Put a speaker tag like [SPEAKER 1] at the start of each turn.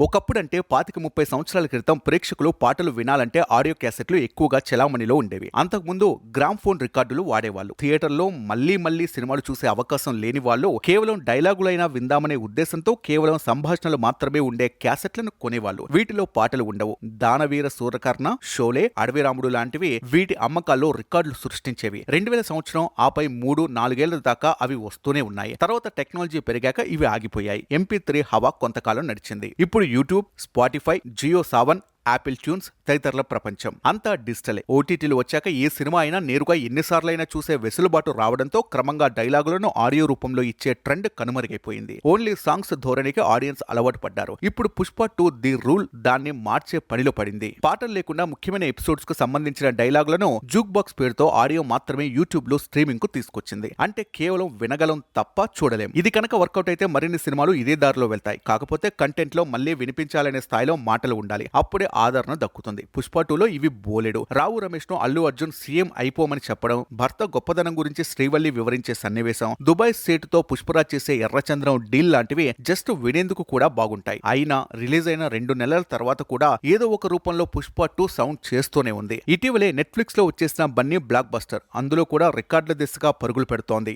[SPEAKER 1] ఒకప్పుడంటే పాతిక ముప్పై సంవత్సరాల క్రితం ప్రేక్షకులు పాటలు వినాలంటే ఆడియో క్యాసెట్లు ఎక్కువగా చెలామణిలో ఉండేవి. అంతకుముందు గ్రామ్ ఫోన్ రికార్డులు వాడేవాళ్ళు. థియేటర్లో మళ్ళీ మళ్ళీ సినిమాలు చూసే అవకాశం లేని వాళ్ళు కేవలం డైలాగులైనా విందామనే ఉద్దేశంతో కేవలం సంభాషణలు మాత్రమే ఉండే క్యాసెట్లను కొనేవాళ్ళు. వీటిలో పాటలు ఉండవు. దానవీర సూరకర్ణ షోలే అడవి రాముడు లాంటివి వీటి అమ్మకాల్లో రికార్డులు సృష్టించేవి. రెండు వేల సంవత్సరం ఆపై మూడు నాలుగేళ్ళ దాకా అవి వస్తూనే ఉన్నాయి. తర్వాత టెక్నాలజీ పెరిగాక ఇవి ఆగిపోయాయి. ఎంపీ త్రీ హవా కొంతకాలం నడిచింది. ఇప్పుడు YouTube Spotify Jio Saavn Apple tunes తదితరుల ప్రపంచం. అంతా డిజిటలే. ఓటీటీలు వచ్చాక ఏ సినిమా అయినా నేరుగా ఎన్నిసార్లైనా చూసే వెసులుబాటు రావడంతో క్రమంగా డైలాగులను ఆడియో రూపంలో ఇచ్చే ట్రెండ్ కనుమరుగైపోయింది. ఓన్లీ సాంగ్స్ ధోరణికి ఆడియన్స్ అలవాటు పడ్డారు. ఇప్పుడు పుష్ప టూ ది రూల్ దాన్ని మార్చే పనిలో పడింది. పాటలు లేకుండా ముఖ్యమైన ఎపిసోడ్స్కు సంబంధించిన డైలాగులను జూక్ బాక్స్ పేరుతో ఆడియో మాత్రమే యూట్యూబ్లో స్ట్రీమింగ్కు తీసుకొచ్చింది. అంటే కేవలం వినగలం తప్ప చూడలేం. ఇది కనుక వర్కౌట్ అయితే మరిన్ని సినిమాలు ఇదే దారిలో వెళ్తాయి. కాకపోతే కంటెంట్లో మళ్ళీ వినిపించాలనే స్థాయిలో మాటలు ఉండాలి. అప్పుడే ఆదరణ దక్కుతుంది. పుష్ప టూలో ఇవి బోలెడు. రావు రమేష్ను అల్లు అర్జున్ సీఎం అయిపోమని చెప్పడం భర్త గొప్పదనం గురించి శ్రీవల్లి వివరించే సన్నివేశం దుబాయ్ సేట్తో పుష్పరాజ్ చేసే ఎర్రచంద్రం డీల్ లాంటివి జస్ట్ వినేందుకు కూడా బాగుంటాయి. అయినా రిలీజ్ అయిన రెండు నెలల తర్వాత కూడా ఏదో ఒక రూపంలో పుష్ప టూ సౌండ్ చేస్తూనే ఉంది. ఇటీవలే నెట్ఫ్లిక్స్లో వచ్చేసిన బన్నీ బ్లాక్ బస్టర్ అందులో కూడా రికార్డుల దిశగా పరుగులు పెడుతోంది.